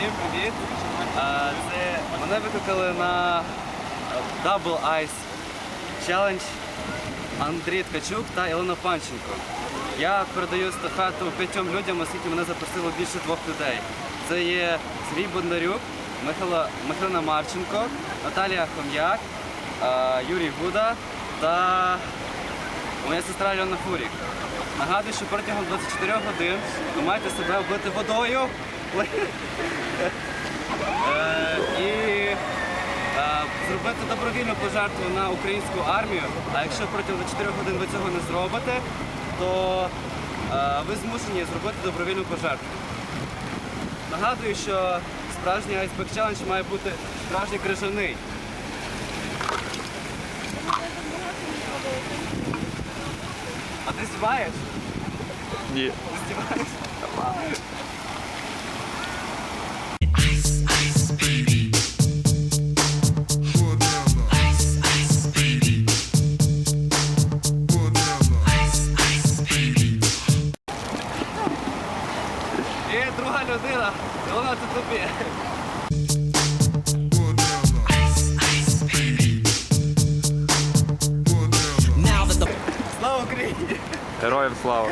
Всім привіт! Це мене викликали на е, Double Ice Challenge Андрій Ткачук та Ілона Панченко. Я передаю естафету п'ятьом людям, оскільки мене запросило більше двох людей. Це є Сергій Бондарюк, Михайло, Михайлина Марченко, Наталія Хом'як, е, Юрій Гуда та моя сестра Альона Фурік. Нагадую, що протягом 24 годин ви маєте себе облити водою. Е, і е, зробити добровільну пожертву на українську армію. А якщо протягом 24 годин ви цього не зробите, то е, ви змушені зробити добровільну пожертву. Нагадую, що справжній Iceberg Challenge має бути справжній крижаний. А ти знімаєш? Ні. Ти знімаєш? І друга людина, і вона це тобі. Слава Україні! Героям слава.